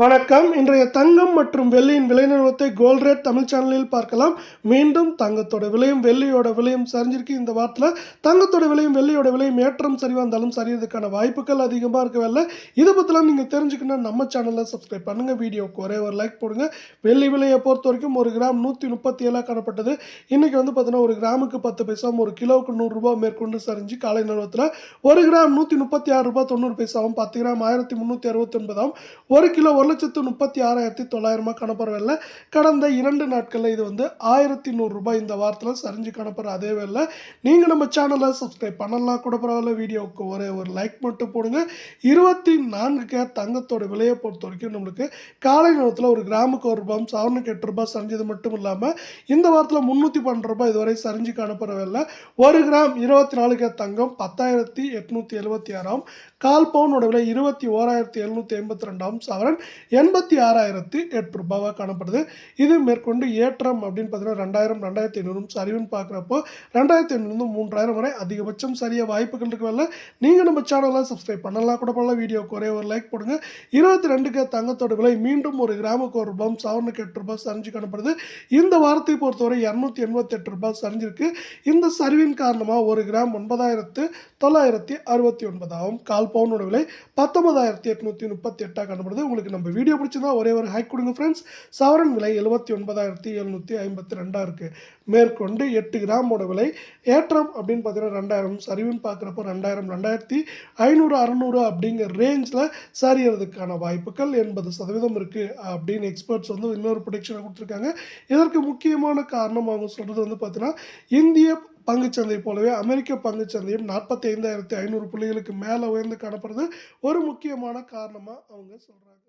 வணக்கம். இன்றைய தங்கம் மற்றும் வெள்ளியின் விலை நிறுவனத்தை கோல்ட் ரேட் தமிழ் சேனலில் பார்க்கலாம். மீண்டும் தங்கத்தோட விலையும் வெள்ளியோட விலையும் சரிஞ்சிருக்கு இந்த வாரத்தில். தங்கத்தோட விலையும் வெள்ளியோட விலையும் ஏற்றம் சரிவாக இருந்தாலும் சரியதுக்கான வாய்ப்புகள் அதிகமாக இருக்கவில்லை இதை பற்றிலாம் நீங்கள் தெரிஞ்சுக்கணும் நம்ம சேனலை சப்ஸ்கிரைப் பண்ணுங்கள் வீடியோவுக்கு ஒரே ஒரு லைக் போடுங்க. வெள்ளி விலையை பொறுத்த வரைக்கும் ஒரு கிராம் நூற்றி முப்பத்தி ஏழாக காணப்பட்டது. இன்றைக்கி வந்து பார்த்தீங்கன்னா ஒரு கிராமுக்கு பத்து பைசாவும் ஒரு கிலோவுக்கு நூறுரூபா மேற்கொண்டு சரிஞ்சு காலை நிறுவனத்தில் ஒரு கிராம் நூற்றி முப்பத்தி ஆறு ரூபாய் தொண்ணூறு பைசாவும் பத்து கிராம் ஆயிரத்தி முந்நூற்றி அறுபத்தி ஒரு கிலோ ஒரு ஒரு லட்சத்து முப்பத்தி ஆறாயிரத்தி தொள்ளாயிரமா காணப்படவில்லை கடந்த இரண்டு நாட்களில் இது வந்து ஆயிரத்தி நூறுரூபாய் இந்த வாரத்தில் சரிஞ்சு காணப்படுற அதே வேலை நீங்கள் நம்ம சேனலை சப்ஸ்கிரைப் பண்ணலாம் கூட பரவாயில்ல. வீடியோவுக்கு ஒரே ஒரு லைக் மட்டும் போடுங்க. இருபத்தி நான்கு கேர் தங்கத்தோட விலையை பொறுத்த வரைக்கும் நம்மளுக்கு காலை நேரத்தில் ஒரு கிராமுக்கு ஒரு ரூபாய் சவரனுக்கு எட்டு ரூபாய் சரிஞ்சது மட்டும் இல்லாமல் இந்த வாரத்தில் முந்நூற்றி பன்னெண்டு ரூபாய் இதுவரை சரிஞ்சு காணப்படவில்லை ஒரு கிராம் இருபத்தி நாலு கேர் தங்கம் பத்தாயிரத்தி எட்நூற்றி எழுபத்தி ஆறாம். கால் பவுனோட விலை இருபத்தி ஓராயிரத்தி எழுநூற்றி ஐம்பத்தி ரெண்டாம். சவரன் எண்பத்தி ஆறாயிரத்தி எட்டு ரூபாவாக காணப்படுது. இது மேற்கொண்டு ஏற்றம் அப்படின்னு பார்த்தீங்கன்னா ரெண்டாயிரம் ரெண்டாயிரத்தி ஐநூறும் சரிவுன்னு பார்க்குறப்போ ரெண்டாயிரத்தி ஐநூறு மூன்றாயிரம் வரை அதிகபட்சம் சரியாக வாய்ப்புகள் இருக்கவில்லை நீங்கள் நம்ம சேனலில் சப்ஸ்கிரைப் பண்ணலாம். கூட பண்ணலாம் வீடியோக்கு ஒரே ஒரு லைக் போடுங்க. இருபத்தி ரெண்டுக்கு தங்கத்தோட விலை மீண்டும் ஒரு கிராமுக்கு ஒரு ரூபாய் சவரனுக்கு எட்டு ரூபாய் சரிஞ்சு காணப்படுது. இந்த வாரத்தை பொறுத்தவரை இரநூத்தி எண்பத்தெட்டு ரூபாய் சரிஞ்சிருக்கு. இந்த சரிவின் காரணமாக ஒரு கிராம் ஒன்பதாயிரத்து தொள்ளாயிரத்தி அறுபத்தி ஒன்பதாகவும் கால் பவுனோட விலை பத்தொன்பதாயிரத்தி எட்நூற்றி முப்பத்தி எட்டாக காணப்படுது. உங்களுக்கு நம்ம வீடியோ பிடிச்சிருந்தா ஒரே ஒரு ஹைக் கொடுங்க ஃப்ரெண்ட்ஸ் சவரன் விலை எழுபத்தி ஒன்பதாயிரத்தி எழுநூற்றி ஐம்பத்தி ரெண்டாக இருக்குது மேற்கொண்டு எட்டு கிராமோட விலை ஏற்றம் அப்படின்னு பார்த்தீங்கன்னா ரெண்டாயிரம் சரிவுன்னு பார்க்குறப்போ ரெண்டாயிரம் ரெண்டாயிரத்தி ஐநூறு அறநூறு அப்படிங்கிற ரேஞ்சில் சரியறதுக்கான வாய்ப்புகள் எண்பது சதவீதம் இருக்குது அப்படின்னு எக்ஸ்பர்ட்ஸ் வந்து இன்னொரு ப்ரொடிக்ஷனை கொடுத்துருக்காங்க. இதற்கு முக்கியமான காரணம் அவங்க சொல்கிறது வந்து பார்த்தீங்கன்னா இந்திய பங்குச்சந்தை போலவே அமெரிக்க பங்குச்சந்தையும் நாற்பத்தி ஐந்தாயிரத்தி ஐநூறு புள்ளிகளுக்கு மேலே உயர்ந்து காணப்படுறது ஒரு முக்கியமான காரணமாக அவங்க சொல்கிறாங்க